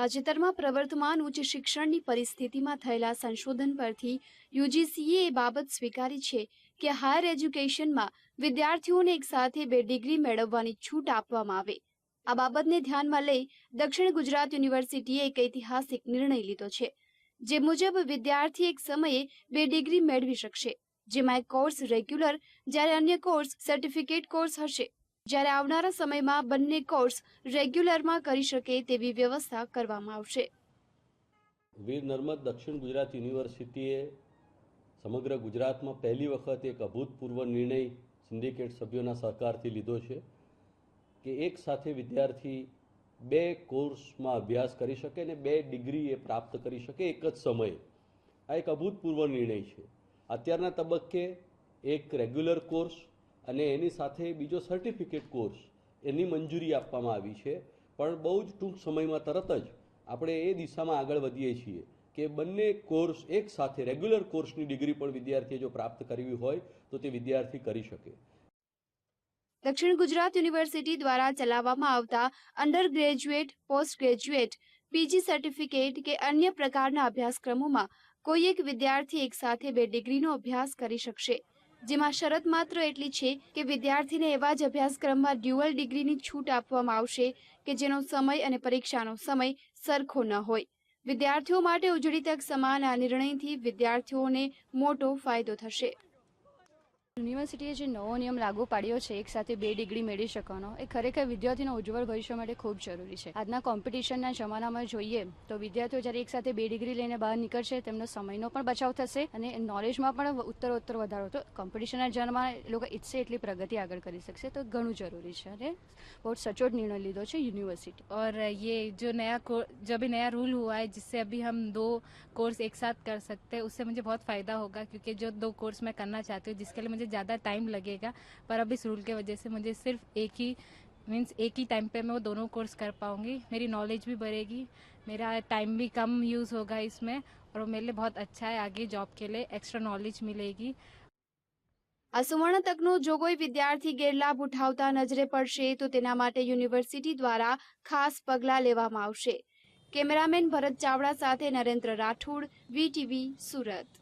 તાજેતરમાં પ્રવર્તમાન ઉચ્ચ શિક્ષણની પરિસ્થિતિમાં થયેલા સંશોધન પરથી યુજીસીએ એ બાબત સ્વીકારી છે કે હાયર એજ્યુકેશનમાં વિદ્યાર્થીઓને એકસાથે બે ડિગ્રી મેળવવાની છૂટ આપવામાં આવે. આ બાબતને ધ્યાનમાં લઈ દક્ષિણ ગુજરાત યુનિવર્સિટીએ એક ઐતિહાસિક નિર્ણય લીધો છે, જે મુજબ વિદ્યાર્થી એક સમયે બે ડિગ્રી મેળવી શકશે, જેમાં એક કોર્સ રેગ્યુલર, જ્યારે અન્ય કોર્સ સર્ટિફિકેટ કોર્સ હશે. જ્યારે આવનારા સમયમાં બંને કોર્સ રેગ્યુલરમાં કરી શકે તેવી વ્યવસ્થા કરવામાં આવશે. વીર નર્મદ દક્ષિણ ગુજરાત યુનિવર્સિટીએ સમગ્ર ગુજરાતમાં પહેલી વખત એક અભૂતપૂર્વ નિર્ણય સિન્ડિકેટ સભ્યોના સહકારથી લીધો છે કે એક સાથે વિદ્યાર્થી બે કોર્સમાં અભ્યાસ કરી શકે અને બે ડિગ્રી એ પ્રાપ્ત કરી શકે એક જ સમયે. આ એક અભૂતપૂર્વ નિર્ણય છે. અત્યારના તબક્કે એક રેગ્યુલર કોર્સ અને એની સાથે બીજો સર્ટિફિકેટ કોર્સ એની મંજૂરી આપવામાં આવી છે. પણ બહુ જ ટૂંક સમયમાં તરત જ આપણે એ દિશામાં આગળ વધીએ છીએ કે બંને કોર્સ એક સાથે રેગ્યુલર કોર્સની ડિગ્રી પણ વિદ્યાર્થીએ જો પ્રાપ્ત કરવી હોય તો તે વિદ્યાર્થી કરી શકે. દક્ષિણ ગુજરાત યુનિવર્સિટી દ્વારા ચલાવવામાં આવતા undergraduate post graduate PG certificate કે અન્ય પ્રકારના અભ્યાસક્રમોમાં કોઈ એક વિદ્યાર્થી એકસાથે બે ડિગ્રીનો અભ્યાસ કરી શકશે. જેમાં શરત માત્ર એટલી છે કે વિદ્યાર્થીને એવા જ અભ્યાસક્રમમાં ડ્યુઅલ ડિગ્રીની છૂટ આપવામાં આવશે કે જેનો સમય અને પરીક્ષાનો સમય સરખો ન હોય. વિદ્યાર્થીઓ માટે ઉજળી તક સમાન આ નિર્ણયથી વિદ્યાર્થીઓને મોટો ફાયદો થશે. યુનિવર્સિટીએ જે નવો નિયમ લાગુ પાડ્યો છે એક સાથે બે ડિગ્રી મેળવી શકવાનો એ ખરેખર વિદ્યાર્થીના ઉજ્જવળ ભવિષ્ય માટે ખૂબ જરૂરી છે આજના કોમ્પિટિશનના જમાનામાં જોઈએ તો વિદ્યાર્થીઓ જ્યારે એક સાથે બે ડિગ્રી લઈને બહાર નીકળશે તેમનો સમયનો પણ બચાવ થશે અને નોલેજમાં પણ ઉત્તરોત્તર વધારો તો કોમ્પિટિશનના જમાનામાં એ લોકો ઈચ્છે એટલી પ્રગતિ આગળ કરી શકશે તો ઘણું જરૂરી છે અને બહુ સચોટ નિર્ણય લીધો છે યુનિવર્સિટી और ये जो नया को- जो अभी नया रूल हुआ है जिससे अभी हम दो कोर्स एक साथ कर सकते हैं उससे मुझे बहुत फ़ायदा होगा क्योंकि जो दो कोर्स मैं करना चाहती हूँ जिसके लिए मुझे ज़्यादा टाइम लगेगा पर अब इस रूल के वजह से मुझे सिर्फ एक ही मीन्स एक ही टाइम पे मैं वो दोनों कोर्स कर पाऊँगी मेरी नॉलेज भी बढ़ेगी मेरा टाइम भी कम यूज़ होगा इसमें और वो मेरे लिए बहुत अच्छा है आगे जॉब के लिए एक्स्ट्रा नॉलेज मिलेगी આ સુવર્ણ તકનો જો કોઈ વિદ્યાર્થી ગેરલાભ ઉઠાવતા નજરે પડશે તો તેના માટે યુનિવર્સિટી દ્વારા ખાસ પગલાં લેવામાં આવશે કેમેરામેન ભરત ચાવડા સાથે નરેન્દ્ર રાઠોડ વીટીવી સુરત